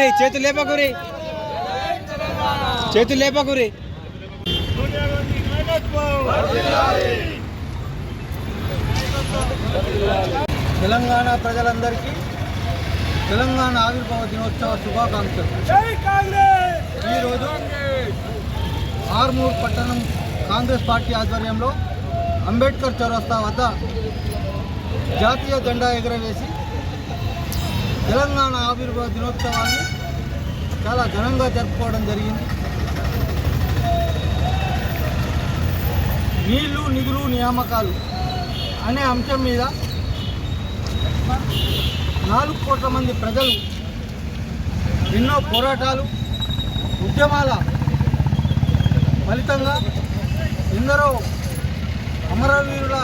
చేతులు లేపకురి. చేతులు లేపకురి. తెలంగాణ ప్రజలందరికీ తెలంగాణ ఆవిర్భావ దినోత్సవ శుభాకాంక్షలు. ఈరోజు ఆర్మూర్ పట్టణం కాంగ్రెస్ పార్టీ ఆధ్వర్యంలో అంబేద్కర్ చౌరస్తా వద్ద జాతీయ జెండా ఎగురవేసి తెలంగాణ ఆవిర్భావ దినోత్సవాన్ని చాలా ఘనంగా జరుపుకోవడం జరిగింది. నీళ్ళు నిధులు నియామకాలు అనే అంశం మీద నాలుగు కోట్ల మంది ప్రజలు ఎన్నో పోరాటాలు ఉద్యమాల ఫలితంగా ఎందరో అమరవీరుల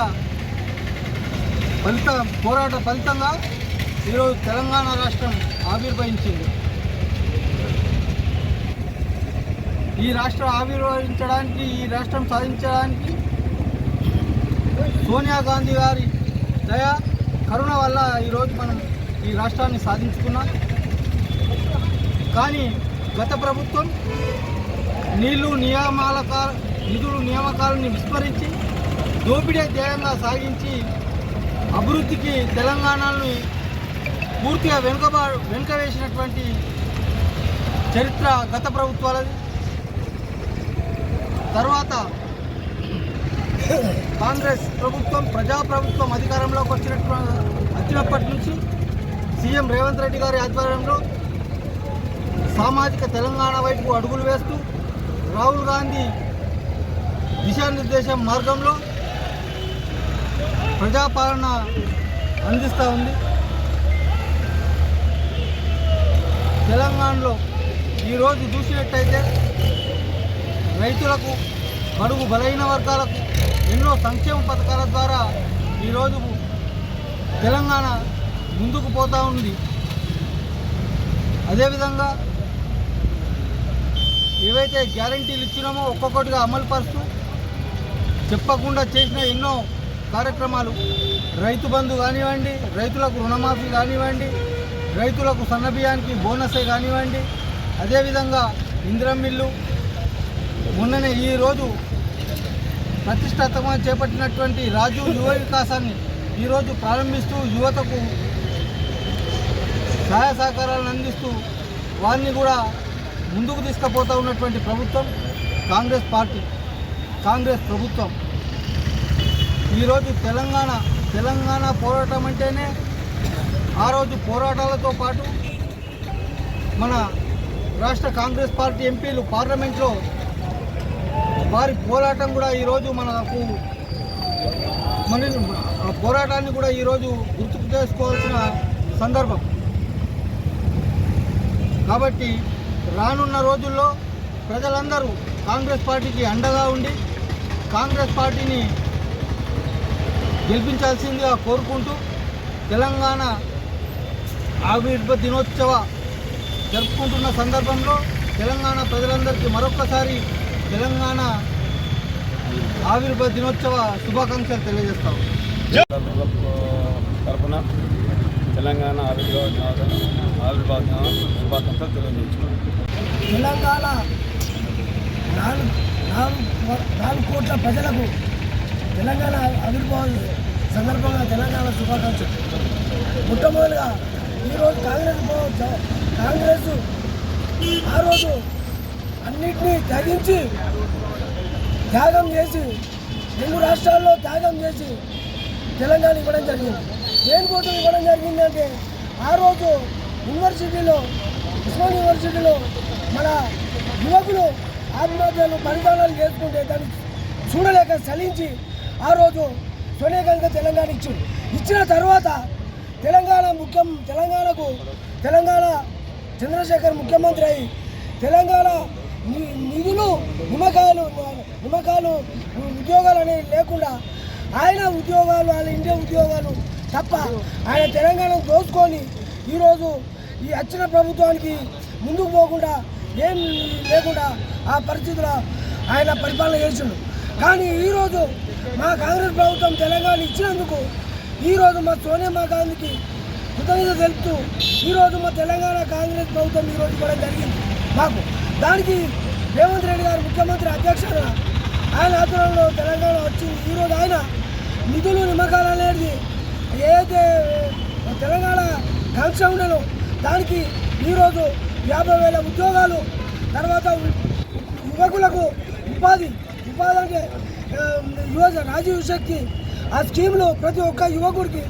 ఫలిత పోరాట ఫలితంగా ఈరోజు తెలంగాణ రాష్ట్రం ఆవిర్భవించింది. ఈ రాష్ట్రం ఆవిర్భవించడానికి ఈ రాష్ట్రం సాధించడానికి సోనియా గాంధీ గారి దయ కరుణ వల్ల ఈరోజు మనం ఈ రాష్ట్రాన్ని సాధించుకున్నాం. కానీ గత ప్రభుత్వం నీళ్ళు నియామాల నిధులు నియామకాలను విస్మరించి దోపిడీ ధ్యేయంగా సాగించి అభివృద్ధికి తెలంగాణను పూర్తిగా వెనుక వెనుక వేసినటువంటి చరిత్ర గత ప్రభుత్వాలది. తర్వాత కాంగ్రెస్ ప్రభుత్వం ప్రజాప్రభుత్వం అధికారంలోకి వచ్చినట్టు వచ్చినప్పటి నుంచి సీఎం రేవంత్ రెడ్డి గారి ఆధ్వర్యంలో సామాజిక తెలంగాణ వైపు అడుగులు వేస్తూ రాహుల్ గాంధీ దిశానిర్దేశం మార్గంలో ప్రజాపాలన అందిస్తూ ఉంది. తెలంగాణలో ఈరోజు చూసినట్టయితే రైతులకు బడుగు బలహీన వర్గాలకు ఎన్నో సంక్షేమ పథకాల ద్వారా ఈరోజు తెలంగాణ ముందుకు పోతూ ఉంది. అదేవిధంగా ఏవైతే గ్యారంటీలు ఇచ్చినామో ఒక్కొక్కటిగా అమలు పరుస్తూ చెప్పకుండా చేసిన ఎన్నో కార్యక్రమాలు రైతు బంధు కానివ్వండి రైతులకు రుణమాఫీ కానివ్వండి రైతులకు సన్నబియ్యానికి బోనసే కానివ్వండి. అదేవిధంగా ఇందిరం మిల్లు మొన్ననే ఈరోజు ప్రతిష్టాత్మకంగా చేపట్టినటువంటి రాజు యువ వికాసాన్ని ఈరోజు ప్రారంభిస్తూ యువతకు సహాయ సహకారాలను అందిస్తూ వారిని కూడా ముందుకు తీసుకుపోతూ ఉన్నటువంటి ప్రభుత్వం కాంగ్రెస్ పార్టీ. కాంగ్రెస్ ప్రభుత్వం. ఈరోజు తెలంగాణ తెలంగాణ పోరాటం అంటేనే ఆ రోజు పోరాటాలతో పాటు మన రాష్ట్ర కాంగ్రెస్ పార్టీ ఎంపీలు పార్లమెంట్లో వారి పోరాటం కూడా ఈరోజు మనకు మన పోరాటాన్ని కూడా ఈరోజు గుర్తుకు చేసుకోవాల్సిన సందర్భం. కాబట్టి రానున్న రోజుల్లో ప్రజలందరూ కాంగ్రెస్ పార్టీకి అండగా ఉండి కాంగ్రెస్ పార్టీని గెలిపించాల్సిందిగా కోరుకుంటూ తెలంగాణ ఆవిర్భ దినోత్సవ జరుపుకుంటున్న సందర్భంలో తెలంగాణ ప్రజలందరికీ మరొక్కసారి తెలంగాణ ఆవిర్భ దినోత్సవ శుభాకాంక్షలు తెలియజేస్తాం తరఫున తెలంగాణ ఆవిర్భావ ఆవిర్భావ శుభాకాంక్షలు తెలియజేస్తున్నాం. తెలంగాణ నాలుగు కోట్ల ప్రజలకు తెలంగాణ ఆవిర్భావ సందర్భంగా తెలంగాణ శుభాకాంక్షలు. మొట్టమొదటిగా ఈరోజు కాంగ్రెస్ కాంగ్రెస్ ఆ రోజు అన్నిటినీ త్యజించి త్యాగం చేసి రెండు రాష్ట్రాల్లో త్యాగం చేసి తెలంగాణ ఇవ్వడం జరిగింది. దేనికోసం ఇవ్వడం జరిగింది అంటే ఆ రోజు యూనివర్సిటీలో ఉస్మాన్ యూనివర్సిటీలో మన యువకులు ఆత్మహత్యలు పరిధానాలు చేసుకుంటే దాన్ని చూడలేక చలించి ఆ రోజు సోనియా గాంధీ తెలంగాణ ఇచ్చింది ఇచ్చిన తర్వాత తెలంగాణ ముఖ్యం తెలంగాణకు తెలంగాణ చంద్రశేఖర్ ముఖ్యమంత్రి అయి తెలంగాణ నిధులు నిమ్మకాయలు నిమ్మకాయలు ఉద్యోగాలు అనేవి లేకుండా ఆయన ఉద్యోగాలు వాళ్ళ ఇండియా ఉద్యోగాలు తప్ప ఆయన తెలంగాణ దోచుకొని ఈరోజు ఈ వచ్చిన ప్రభుత్వానికి ముందుకు పోకుండా ఏం లేకుండా ఆ పరిస్థితిలో ఆయన పరిపాలన చేసిండు. కానీ ఈరోజు మా కాంగ్రెస్ ప్రభుత్వం తెలంగాణ ఇచ్చినందుకు ఈరోజు మా సోనియా గాంధీకి కృతజ్ఞత తెలుపుతూ ఈరోజు మా తెలంగాణ కాంగ్రెస్ ప్రభుత్వం ఈరోజు కూడా జరిగింది. మాకు దానికి రేవంత్ రెడ్డి గారు ముఖ్యమంత్రి అధ్యక్షత ఆయన ఆధ్వర్యంలో తెలంగాణ వచ్చింది. ఈరోజు ఆయన నిధులు నిమ్మకాలు అనేది ఏదైతే తెలంగాణ కాంక్ష ఉండేనో దానికి ఈరోజు యాభై వేల ఉద్యోగాలు తర్వాత యువకులకు ఉపాధి ఉపాధి అంటే యువజ రాజీవ్ శక్తి ఆ స్కీమ్లో ప్రతి ఒక్క యువకుడికి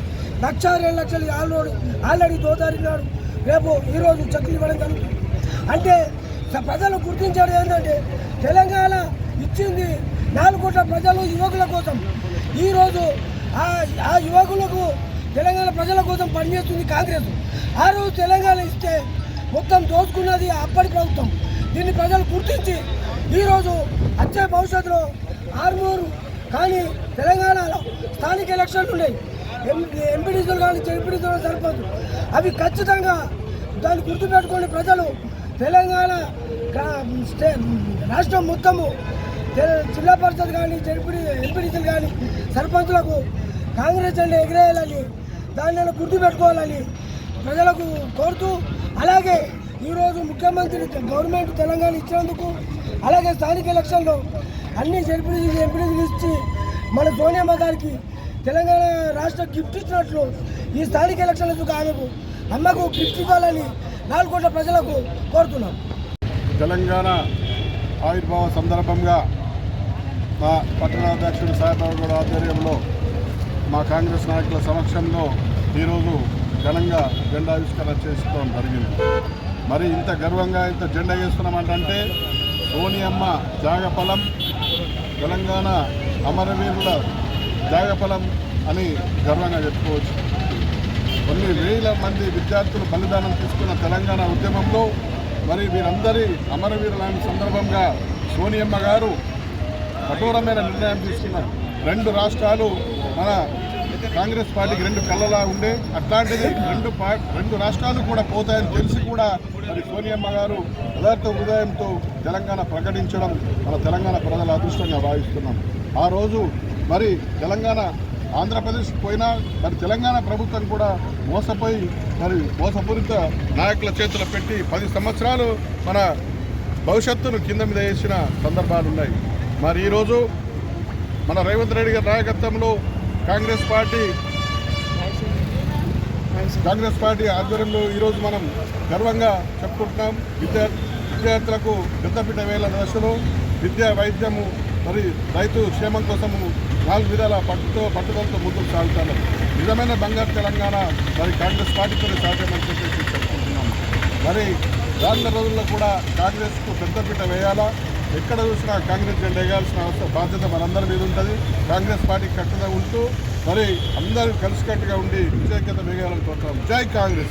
లక్ష రెండు లక్షలు ఆల్రెడీ ఆల్రెడీ దోదారినాడు రేపు ఈరోజు చెక్కులు ఇవ్వడం జరుగుతుంది అంటే ప్రజలు గుర్తించడం ఏంటంటే తెలంగాణ ఇచ్చింది నాలుగు కోట్ల ప్రజలు యువకుల కోసం. ఈరోజు ఆ ఆ యువకులకు తెలంగాణ ప్రజల కోసం పనిచేస్తుంది కాంగ్రెస్. ఆ రోజు తెలంగాణ ఇస్తే మొత్తం దోచుకున్నది అప్పటి ప్రభుత్వం. దీన్ని ప్రజలు గుర్తించి ఈరోజు వచ్చే భవిష్యత్తులో ఆర్మూరు కానీ తెలంగాణలో స్థానిక ఎలక్షన్లు ఉన్నాయి. ఎంపీడీసీలు కానీ జడ్పీడీసీలు సరిపోదు. అవి ఖచ్చితంగా దాన్ని గుర్తుపెట్టుకొని ప్రజలు తెలంగాణ స్టే- రాష్ట్రం మొత్తము జిల్లా పరిషత్ కానీ జడ్పీ ఎంపీడీసీలు కానీ సర్పంచులకు కాంగ్రెస్ అంటే ఎగిరేయాలని దాన్ని గుర్తుపెట్టుకోవాలని ప్రజలకు కోరుతూ అలాగే ఈరోజు ముఖ్యమంత్రి గవర్నమెంట్ తెలంగాణ ఇచ్చినందుకు అలాగే స్థానిక ఎలక్షన్లో అన్ని జరిపి ఎంపీడీసీలు ఇచ్చి మన సోనియమ్మ గారికి తెలంగాణ రాష్ట్ర గిఫ్ట్ ఇచ్చినట్లు ఈ స్థానిక ఎలక్షన్లకు ఆమెకు అమ్మకు గిఫ్ట్ ఇవ్వాలని నాలుగు కోట్ల ప్రజలకు కోరుతున్నాం. తెలంగాణ ఆవిర్భావ సందర్భంగా మా పట్టణాధ్యక్షుడు సాయిబాబు గౌడ ఆధ్వర్యంలో మా కాంగ్రెస్ నాయకుల సమక్షంలో ఈరోజు ఘనంగా జెండావిష్కరణ చేసుకోవడం జరిగింది. మరి ఇంత గర్వంగా ఇంత జెండా వేస్తున్నామంటే సోనియమ్మ త్యాగఫలం తెలంగాణ అమరవీరుల త్యాగఫలం అని గర్వంగా చెప్పుకోవచ్చు. కొన్ని వేల మంది విద్యార్థులు బలిదానం తీసుకున్న తెలంగాణ ఉద్యమంలో మరి వీరందరి అమరవీరులైన సందర్భంగా సోనియమ్మ గారు కఠోరమైన నిర్ణయం తీసుకున్నారు. రెండు రాష్ట్రాలు మన కాంగ్రెస్ పార్టీకి రెండు కళ్ళలా ఉండే. అట్లాంటిది రెండు రెండు రాష్ట్రాలు కూడా పోతాయని తెలిసి కూడా మరి సోనియమ్మ గారు యథార్థ హృదయంతో తెలంగాణ ప్రకటించడం మన తెలంగాణ ప్రజల అదృష్టంగా భావిస్తున్నాం. ఆ రోజు మరి తెలంగాణ ఆంధ్రప్రదేశ్ పోయినా మరి తెలంగాణ ప్రభుత్వం కూడా మోసపోయి మరి మోసపూరిత నాయకుల చేతులు పెట్టి పది సంవత్సరాలు మన భవిష్యత్తును కింద మీద వేసిన సందర్భాలు ఉన్నాయి మరి ఈరోజు మన రేవంత్ రెడ్డి గారి నాయకత్వంలో కాంగ్రెస్ పార్టీ కాంగ్రెస్ పార్టీ ఆధ్వర్యంలో ఈరోజు మనం గర్వంగా చెప్పుకుంటున్నాం. విద్యా విద్యార్థులకు పెద్దపీట వేల దశలో విద్య వైద్యము మరి రైతు క్షేమం కోసము నాలుగు విధాల పట్టుతో పట్టుదలతో ముందుకు సాగుతాను నిజమైన బంగారు తెలంగాణ మరి కాంగ్రెస్ పార్టీతోనే సాధ్యమని చెప్పేసి చెప్పుకుంటున్నాం. మరి రానున్న రోజుల్లో కూడా కాంగ్రెస్కు పెద్దపీట వేయాలా? ఎక్కడ చూసినా కాంగ్రెస్ జెండా వేయాల్సిన అవసరం బాధ్యత మనందరి మీద ఉంటుంది. కాంగ్రెస్ పార్టీకి కట్టుగా ఉంటూ మరి అందరూ కలిసికట్టుగా ఉండి విజయకేత మిగాలని కోరుతాం జై కాంగ్రెస్!